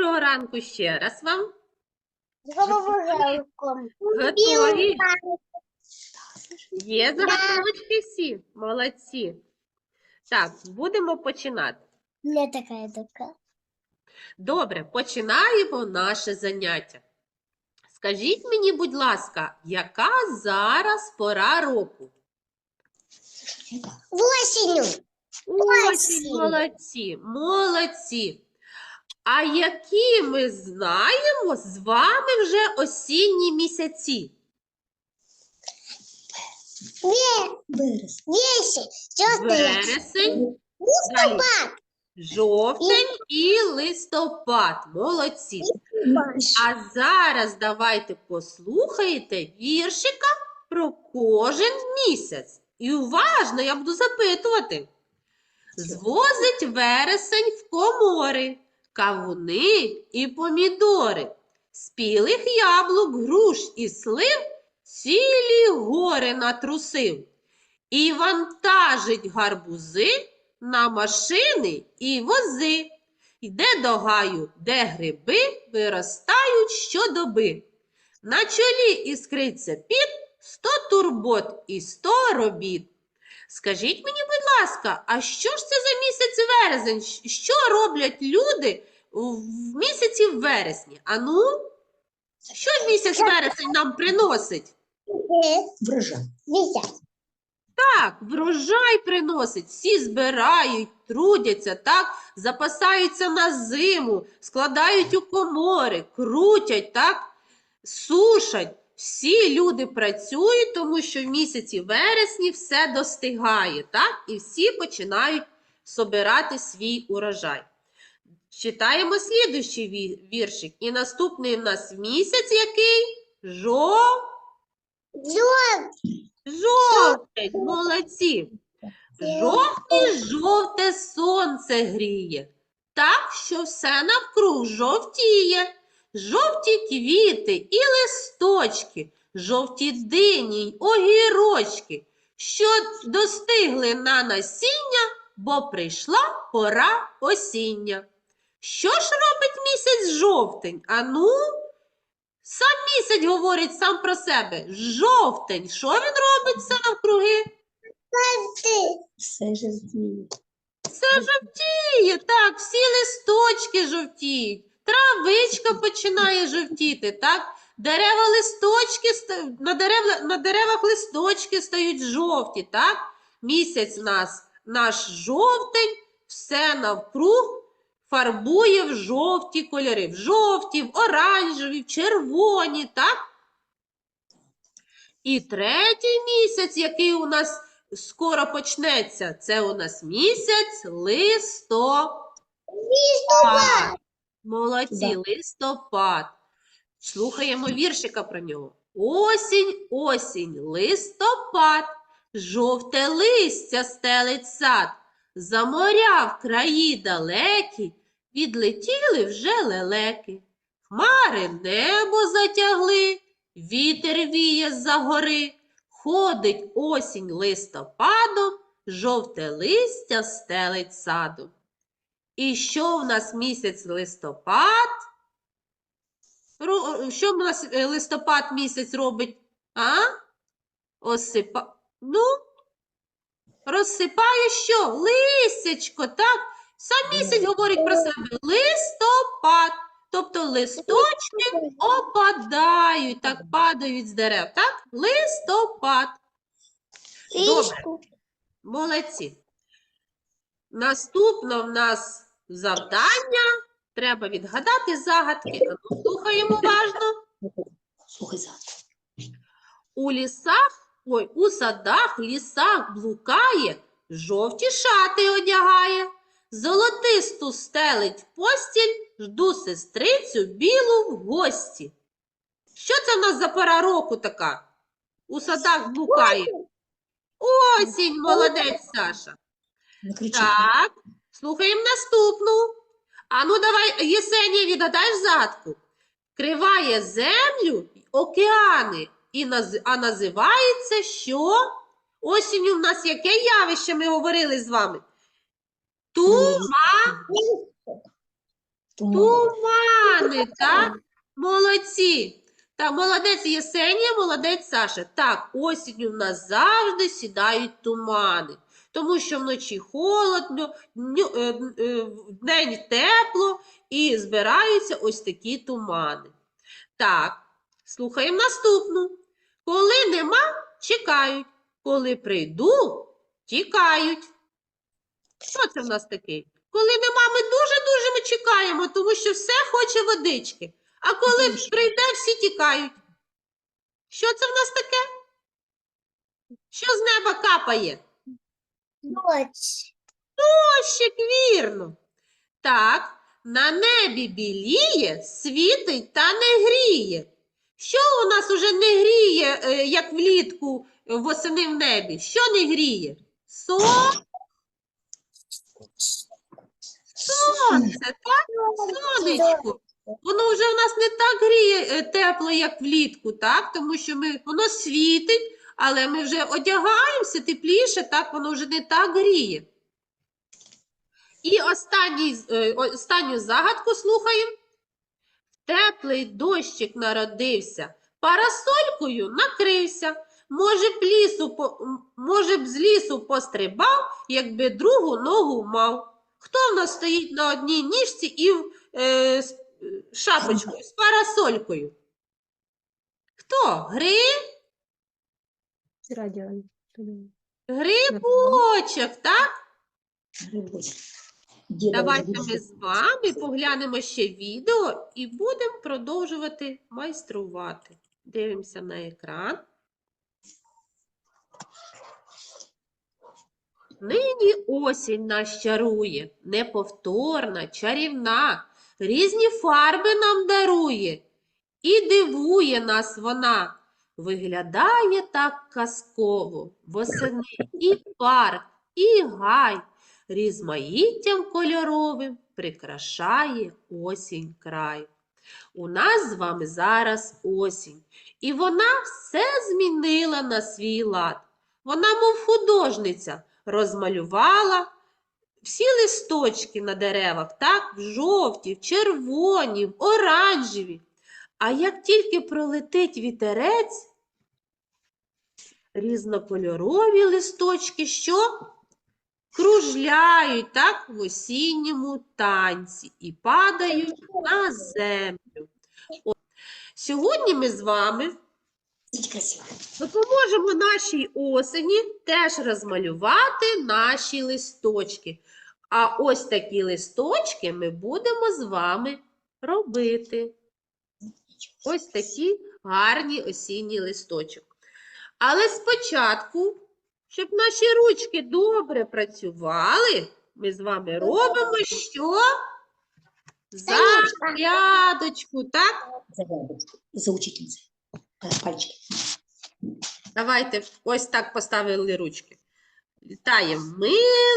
Доброго ранку ще раз вам. Головожелком. Готові? Є заготовочки всі? Молодці. Так, будемо починати. Не такая такая. Добре, починаємо наше заняття. Скажіть мені, будь ласка, яка зараз пора року? Осінь, Осінь. молодці, молодці. А які ми знаємо з вами вже осінні місяці? Чёрный. Вересень, далі жовтень і листопад. Молодці. А зараз давайте послухайте віршика про кожен місяць. І уважно я буду запитувати. Звозить вересень в комори, кавуни і помідори, спілих яблук, груш і слив цілі гори натрусив. І вантажить гарбузи на машини і вози. Йде до гаю, де гриби виростають щодоби. На чолі іскриться під сто турбот і сто робіт. Скажіть мені, будь ласка, а що ж це за місяць вересень? Що роблять люди в місяці вересні? Ану, що ж місяць вересень нам приносить? Врожай. Так, врожай приносить, всі збирають, трудяться, так, запасаються на зиму, складають у комори, крутять, так, сушать. Всі люди працюють, тому що в місяці вересні все достигає, так, і всі починають собирати свій урожай. Читаємо слідуючий ві- віршик. І наступний в нас місяць який? Жов... Жёлтый. Жовтень, молодці. Жовтий жовте сонце гріє, так, що все навкруг жовтіє. Жовті квіти і листочки, жовті дині й огірочки, що достигли на насіння, бо прийшла пора осіння. Що ж робить місяць жовтень? Ану, сам місяць говорить сам про себе. Жовтень. Що він робить все навкруги? Все жовтіє. Все жовтіє, так, всі листочки жовтіють, травичка починає жовтіти, так? Дерева листочки, на, дерев, на деревах листочки стають жовті, так? Місяць нас, наш жовтень, все навкруг фарбує в жовті кольори, в жовті, в оранжеві, в червоні, так? І третій місяць, який у нас скоро почнеться, це у нас місяць листопад. Молодці, листопад. Слухаємо віршика про нього. Осінь, осінь, листопад, жовте листя стелить сад. За моря в краї далекі відлетіли вже лелеки. Хмари небо затягли, вітер віє з-за гори. Ходить осінь листопадом, жовте листя стелить садом. І що в нас місяць листопад? Що в нас е, листопад місяць робить? А? Осипа... Ну, розсипає що? Листячко, так? Сам місяць говорить про себе. Листопад. Тобто листочки опадають, так падають з дерев, так? Листопад. Добре. Молодці. Наступне в нас завдання. Треба відгадати загадки. Ну, Слухаємо уважно. Слухай завтра. У лісах, ой, у садах, лісах блукає, жовті шати одягає, золотисту стелить постіль, жду сестрицю білу в гості. Що це в нас за пора року така? У садах блукає. Осінь, молодець, Саша. Так, слухаємо наступну. А ну давай, Єсенія, відгадаєш загадку. Криває землю океани, і наз... а називається що? Осінню в нас яке явище ми говорили з вами? Тума... Тумани, так? Молодці. Так, молодець Єсенія, молодець Саша. Так, осінню в нас завжди сідають тумани. Тому що вночі холодно, е, е, вдень тепло і збираються ось такі тумани. Так, слухаємо наступну. Коли нема, чекають. Коли прийду, тікають. Що це в нас таке? Коли нема, ми дуже-дуже ми чекаємо, тому що все хоче водички. А коли прийде, всі тікають. Що це в нас таке? Що з неба капає? Ночь. Дощик, вірно. Так, на небі біліє, світить та не гріє. Що у нас уже не гріє, е, як влітку восени в небі? Що не гріє? Сон, сонце, так? Сонечко. Воно вже в нас не так гріє е, тепло, як влітку, так? Тому що ми, воно світить, але ми вже одягаємося тепліше, так воно вже не так гріє. І останній, е, останню загадку слухаємо. Теплий дощик народився, парасолькою накрився. Може б, лісу, може б з лісу пострибав, якби другу ногу мав. Хто в нас стоїть на одній ніжці і в, е, з е, шапочкою, з парасолькою? Хто? Гри? Радіо. Грибочок, так? Грибочок. Давайте ми з вами поглянемо ще відео і будемо продовжувати майструвати. Дивимося на екран. Нині осінь нас чарує, неповторна, чарівна, різні фарби нам дарує, і дивує нас вона. Виглядає так казково, восени і парк, і гай, різмаїттям кольоровим прикрашає осінь край. У нас з вами зараз осінь, і вона все змінила на свій лад. Вона, мов художниця, розмалювала всі листочки на деревах, так, в жовті, в червоні, в оранжеві. А як тільки пролетить вітерець, різнокольорові листочки, що кружляють так в осінньому танці і падають на землю. От. Сьогодні ми з вами красиво. допоможемо нашій осені теж розмалювати наші листочки. А ось такі листочки ми будемо з вами робити. Ось такі гарні осінні листочок. Але спочатку, щоб наші ручки добре працювали, ми з вами робимо що? Зарядочку, так? За бабочку. За учительницей. За пальчики. Давайте ось так поставили ручки. Вітаємо. Ми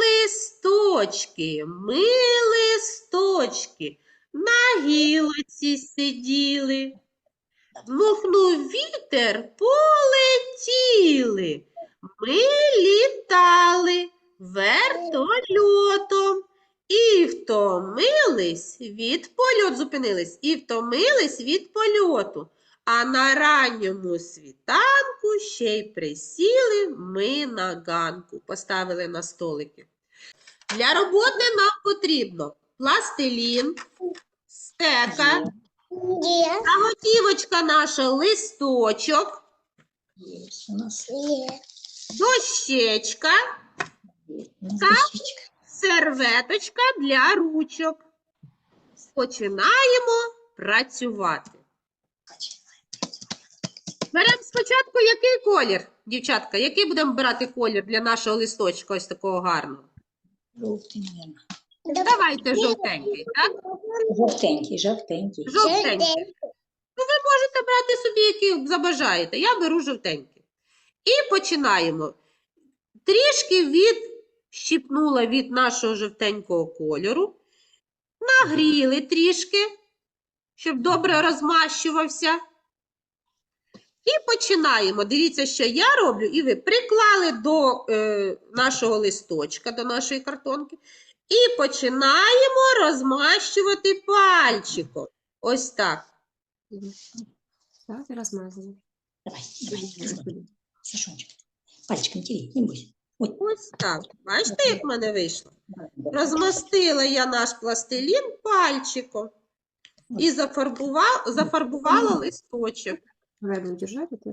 листочки, ми листочки, на гілоці сиділи. Дмухнув вітер, полетіли. Ми літали вертольотом. І втомились від польоту, зупинились, і втомились від польоту. А на ранньому світанку ще й присіли ми на ганку, поставили на столики. Для роботи нам потрібно пластилін, стека, заготівочка наша, листочок, дощечка, дощечка. серветочка для ручок. Починаємо працювати. Беремо спочатку який колір, дівчатка? Який будемо брати колір для нашого листочка ось такого гарного? Жовтий. Давайте жовтенький, так? Жовтенький, жовтенький. Жовтенький. Можете брати собі, який забажаєте. Я беру жовтенький. І починаємо. Трішки відщипнула від нашого жовтенького кольору. Нагріли трішки, щоб добре розмащувався. І починаємо. Дивіться, що я роблю, і ви приклали до е, нашого листочка, до нашої картонки, І починаємо розмащувати пальчиком. Ось так. Так, і розмазали. Давай, давай, размазывай. Сашончик, пальчиком тери, не бойся. Вот. Ось так. Бачите, як в мене вийшло? Розмастила я наш пластилін пальчиком і зафарбувала, зафарбувала листочок. Давай держати, ти?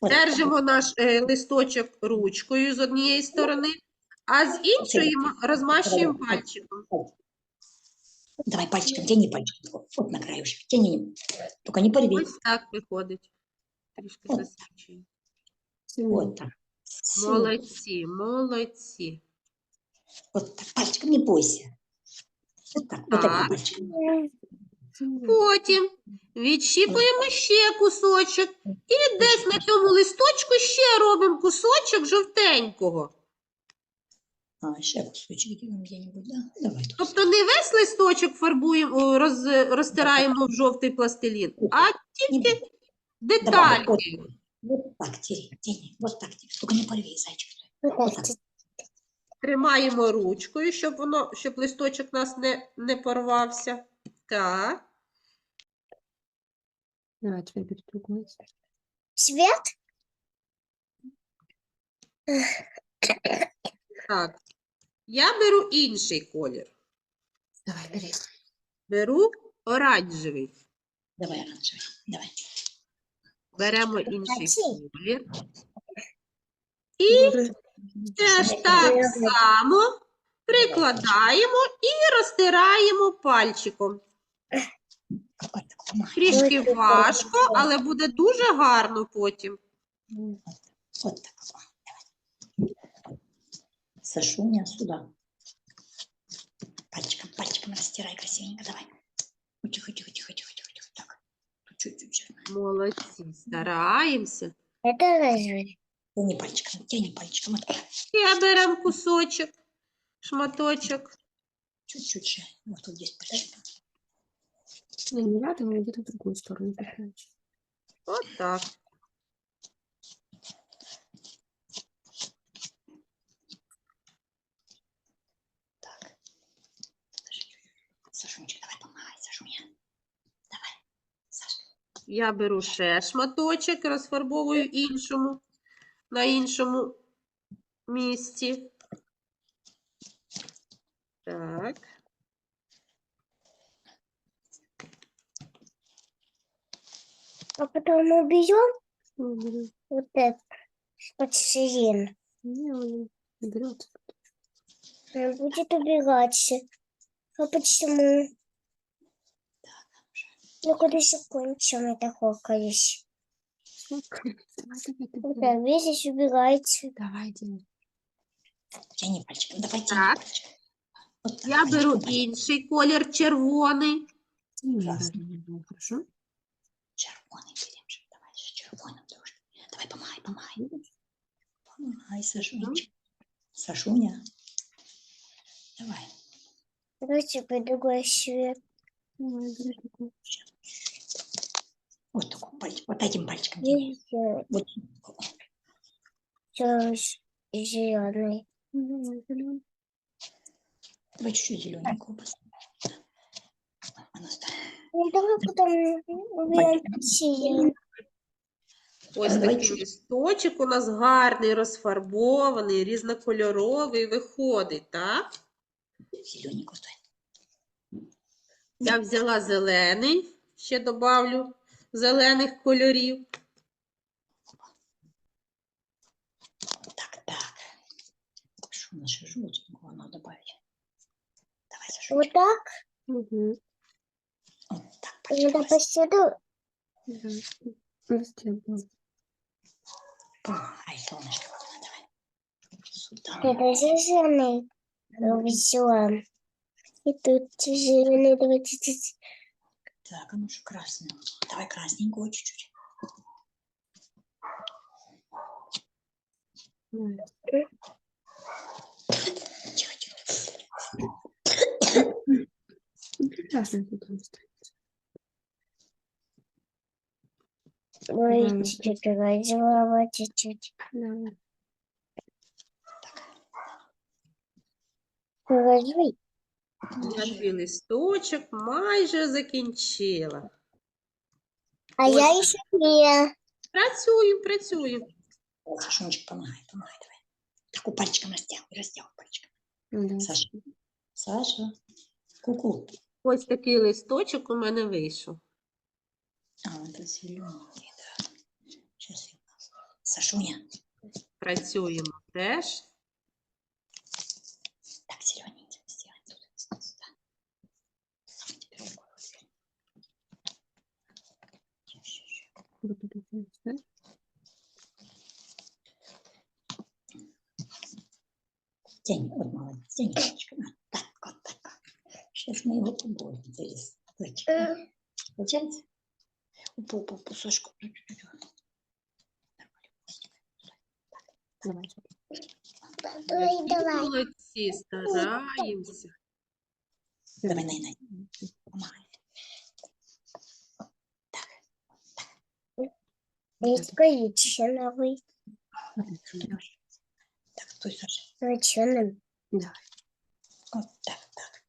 Вот. Держимо наш е, листочок ручкою з однієї сторони, а з іншої м- розмащуємо пальчиком. Давай пальчиком, тяни пальчиком. Вот на краешек. Тяни. Только не порви. Ось так виходить. Трішки От. засвічую. Вот так. Всё. Молодці, молодці. Вот так. Пальчиком не бойся. Вот так. Вот так пальчиком. Потім відщіпуємо ще кусочок і десь на цьому листочку ще робимо кусочок жовтенького. А, еще кусочек делаем где-нибудь, да? Давай. Тобто не весь листочок фарбуємо, роз, розтираємо в жовтий пластилін, а тільки детальки. Вот так тяни, тяни. Вот так. Только не порви, зайчик. Вот так. Тримаємо ручкою, щоб воно, щоб листочок у нас не, не порвався. Так. Давай, теперь беру другой. Цвет? Так. Я беру інший колір. Давай, бери. Беру оранжевий. Давай, оранжевый. Давай. Беремо інший колір. І теж так само прикладаємо і розтираємо пальчиком. Трішки важко, але буде дуже гарно потім. Вот так. Сашуня сюда. Пальчиком, пальчиком растирай красивенько. Давай. Тихо, тихо, тихо, тихо, тихо, тихо. Так. Чуть-чуть. Молодці, стараємося. Это разве? Тяни пальчиком, тяни пальчиком. Вот. Ще беремо кусочок, шматочок. Чуть-чуть. Вот тут здесь пальчиком. Не, не рядом, а где-то в другую сторону. подальше. От так. Так. Сашунчик, давай помогай, Сашуня. Давай. Сашка. Я беру ще шматочок, розфарбовую іншому, на іншому місці. Так. А потом мы берем Ну, беру. вот этот пластилин. Не, он не берет. Он будет убираться. А почему? Ну, когда закончим это хокались. Давай, давай, Вот давай. так, видишь, убирается. Давай, делай. Тяни пальчиком. Давай, тяни Так. пальчиком. Вот так, Я беру пальчиком, інший колір червоний. Не Красный. надо, Хорошо? Червоный берем Вон он, тоже. Давай, помай, помай. Помай, Сашуня. Сашуня. Давай. Короче, по другой свет. Вот такой пальчик, вот этим пальчиком. Вот. Зеленый. Давай чуть-чуть зелененького посмотрим. А ну, давай потом уберем синий. Ось такий листочок у нас гарний, розфарбований, різнокольоровий виходить, так? Зелененького ставим. Я взяла зелений, ще добавлю зелених кольорів. Так, так. Что у нас еще желтенького надо добавить? Давай, Сашунечка. Вот так. Мгм. Вот так, Надо пальчиком. по Ай, солнышко, ладно, давай. Сюда. Это зеленый. Все. И тут зеленый. Давай чуть-чуть. Так, а ну же красный. Давай красненького чуть-чуть. Тихо, тихо. Прекрасно, пожалуйста. Мгм. чуть-чуть. Положи. Я твій листочок майже закінчила. А я еще не. Працюємо, працюємо. О, Сашунчик, помогай, помогай, давай. Так, у пальчиком растягивай, растягивай пальчиком. Да. Саша, Саша, ку-ку. Ось такий листочок у мене вийшов. А, это зеленый, да. Сейчас я... Сашуня, Працюємо теж. так, зелененький, сделай тут, сюда, сюда. Сам теперь рукой возьми. Ща, ща, ща. Вот это вот, да? Тянь, ой, молодец, тянь, пальчиком. А, Так, вот так. Сейчас мы его побоим здесь. М. Получается? Упу, упу, упу, Давай. Давай, давай. Молодці, стараємося. Давай, най, най. Помогай. Есть коричневый. Так, стой, Саша. Зачем? Да. Вот так, так.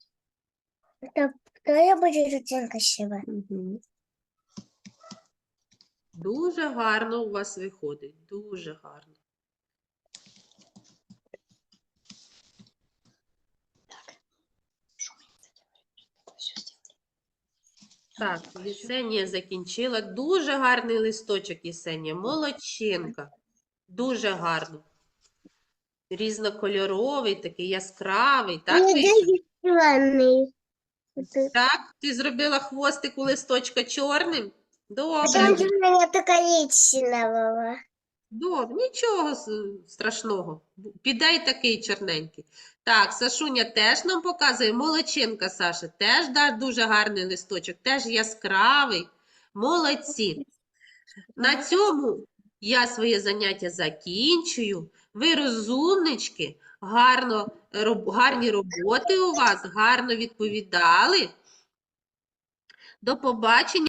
Это вторая будет очень красиво. Мгм. Дуже гарно у вас виходить. Дуже гарно. Так, Єсенія закінчила. Дуже гарний листочок, Єсенія. Молодчинка. Дуже гарно. Різнокольоровий, такий яскравий. Так, вийшов? так? Ти зробила хвостик у листочка чорним? Добре. Там у мене така річ коричневого. Добре, нічого страшного. Бу- Піде й такий чорненький. Так, Сашуня теж нам показує. Молодчинка, Саша, теж да, дуже гарний листочок, теж яскравий. Молодці. На цьому я своє заняття закінчую. Ви розумнички, гарно, роб- гарні роботи у вас, гарно відповідали. До побачення.